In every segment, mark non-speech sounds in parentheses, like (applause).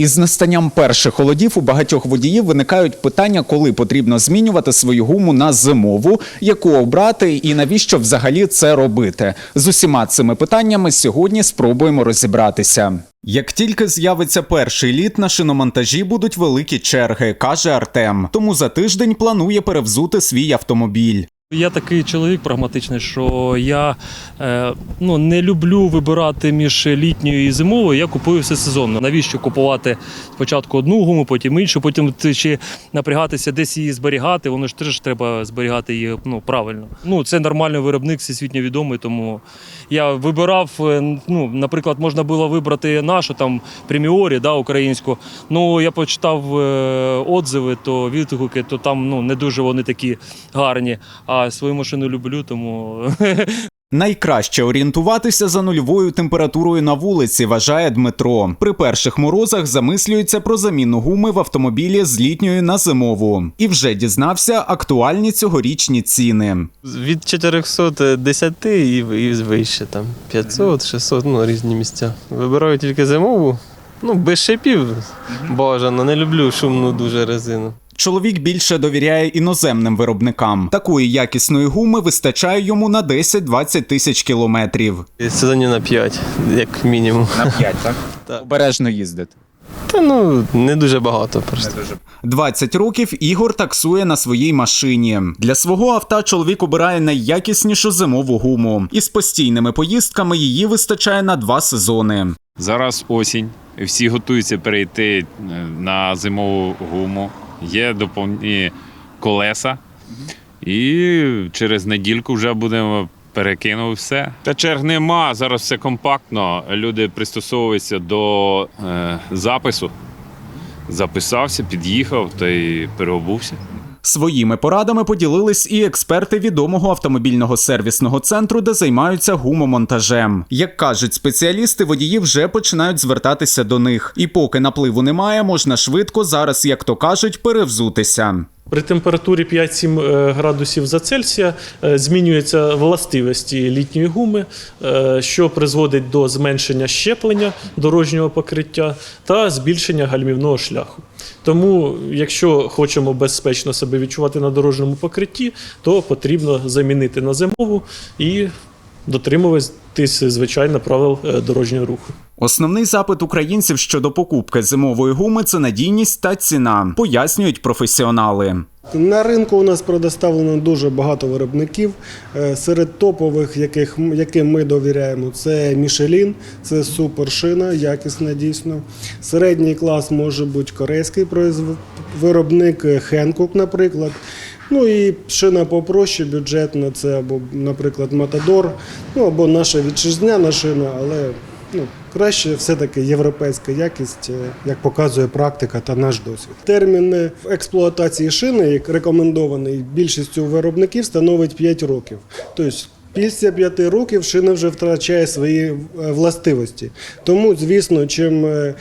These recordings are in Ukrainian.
Із настанням перших холодів у багатьох водіїв виникають питання, коли потрібно змінювати свою гуму на зимову, яку обрати і навіщо взагалі це робити. З усіма цими питаннями сьогодні спробуємо розібратися. Як тільки з'явиться перший літ, на шиномонтажі будуть великі черги, каже Артем. Тому за тиждень планує перевзути свій автомобіль. Я такий чоловік прагматичний, що я е, ну, не люблю вибирати між літньою і зимовою. Я купую все сезонно. Навіщо купувати спочатку одну гуму, потім іншу, потім ще напрягатися, десь її зберігати. Воно ж теж треба зберігати її ну, правильно. Ну, це нормальний виробник, всесвітньо відомий, тому я вибирав. е, Ну, наприклад, можна було вибрати нашу там преміорі, да, українську. Ну я почитав е, отзиви, то відгуки, то там ну не дуже вони такі гарні. А свою машину люблю, тому Найкраще орієнтуватися за нульовою температурою на вулиці, вважає Дмитро. При перших морозах замислюється про заміну гуми в автомобілі з літньої на зимову. І вже дізнався актуальні цьогорічні ціни. Від 410 і, і вище, там 500, 600, ну різні місця. Вибираю тільки зимову. Ну, без шипів бажано, не люблю шумну дуже резину. Чоловік більше довіряє іноземним виробникам. Такої якісної гуми вистачає йому на 10-20 тисяч кілометрів. І Сезонів на 5, як мінімум. На 5, так? (laughs) Так. Обережно їздити. Та ну не дуже багато просто. 20 років Ігор таксує на своїй машині. Для свого авто чоловік обирає найякіснішу зимову гуму. І з постійними поїздками її вистачає на два сезони. Зараз осінь, всі готуються перейти е, на зимову гуму. Є доповні колеса, і через недільку вже будемо перекинути все. Та черг нема, зараз все компактно. Люди пристосовуються до е, запису. Записався, під'їхав та й переобувся. Своїми порадами поділились і експерти відомого автомобільного сервісного центру, де займаються гумомонтажем. Як кажуть спеціалісти, водії вже починають звертатися до них. І поки напливу немає, можна швидко зараз, як то кажуть, перевзутися. При температурі 5-7 е, градусів за Цельсія е, змінюються властивості літньої гуми, е, що призводить до зменшення щеплення дорожнього покриття та збільшення гальмівного шляху. Тому, якщо хочемо безпечно себе відчувати на дорожньому покритті, то потрібно замінити на зимову і дотримуватись, звичайно, правил дорожнього руху. Основний запит українців щодо покупки зимової гуми це надійність та ціна, пояснюють професіонали. На ринку у нас предоставлено дуже багато виробників. Е, Серед топових, яких, яким ми довіряємо, це Michelin, це супершина, якісна дійсно. Середній клас може бути корейський произв- виробник е, Hankook, наприклад. Ну і шина попроще, бюджетна, це або, наприклад, Matador, ну або наша вітчизняна шина, але ну, краще все-таки європейська якість, е, як показує практика та наш досвід. Термін експлуатації шини, як рекомендований більшістю виробників, становить 5 років. Тобто Після п'яти років шина вже втрачає свої е, властивості. Тому, звісно, чим е,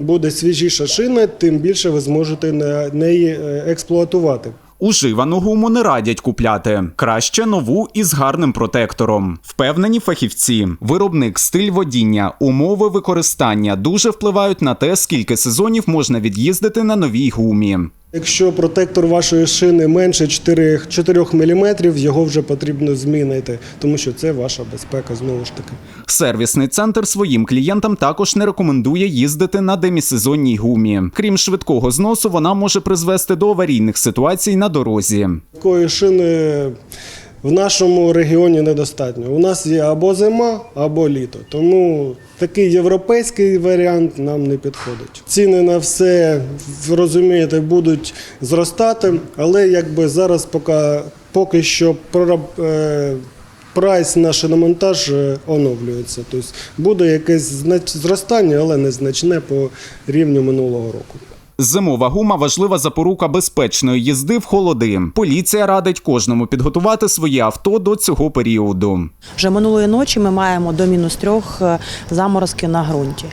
буде свіжіша шина, тим більше ви зможете на неї експлуатувати. Уживану гуму не радять купляти. Краще нову із гарним протектором. Впевнені фахівці, виробник, стиль водіння, умови використання дуже впливають на те, скільки сезонів можна від'їздити на новій гумі. Якщо протектор вашої шини менше 4, 4 мм, його вже потрібно змінити, тому що це ваша безпека знову ж таки. Сервісний центр своїм клієнтам також не рекомендує їздити на демісезонній гумі. Крім швидкого зносу, вона може призвести до аварійних ситуацій на дорозі. Такої шини в нашому регіоні недостатньо. У нас є або зима, або літо. Тому такий європейський варіант нам не підходить. Ціни на все, розумієте, будуть зростати, але якби зараз поки, поки що е, прайс на шиномонтаж е, оновлюється. Тобто буде якесь зростання, але незначне по рівню минулого року. Зимова гума важлива запорука безпечної їзди в холоди. Поліція радить кожному підготувати своє авто до цього періоду. Вже минулої ночі ми маємо до мінус трьох е, заморозки на ґрунті.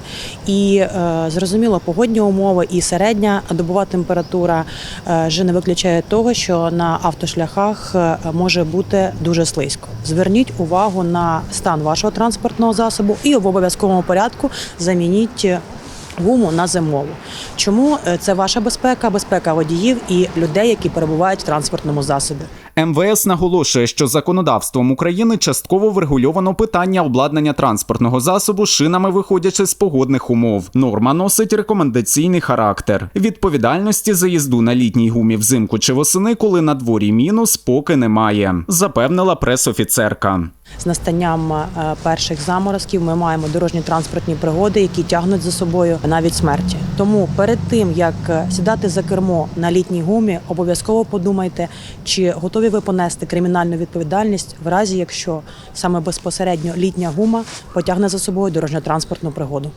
І е, зрозуміло, погодні умови і середня добова температура е, вже не виключає того, що на автошляхах може бути дуже слизько. Зверніть увагу на стан вашого транспортного засобу і в обов'язковому порядку замініть Гуму на зимову. Чому Е, це ваша безпека, безпека водіїв і людей, які перебувають в транспортному засобі? МВС наголошує, що законодавством України частково врегульовано питання обладнання транспортного засобу шинами, виходячи з погодних умов. Норма носить рекомендаційний характер. Відповідальності за їзду на літній гумі взимку чи восени, коли на дворі мінус, поки немає, запевнила пресофіцерка. З настанням е, перших заморозків ми маємо дорожні транспортні пригоди, які тягнуть за собою навіть смерті. Тому перед тим як сідати за кермо на літній гумі, обов'язково подумайте, чи готові ви понести кримінальну відповідальність в разі, якщо саме безпосередньо літня гума потягне за собою дорожньо-транспортну пригоду.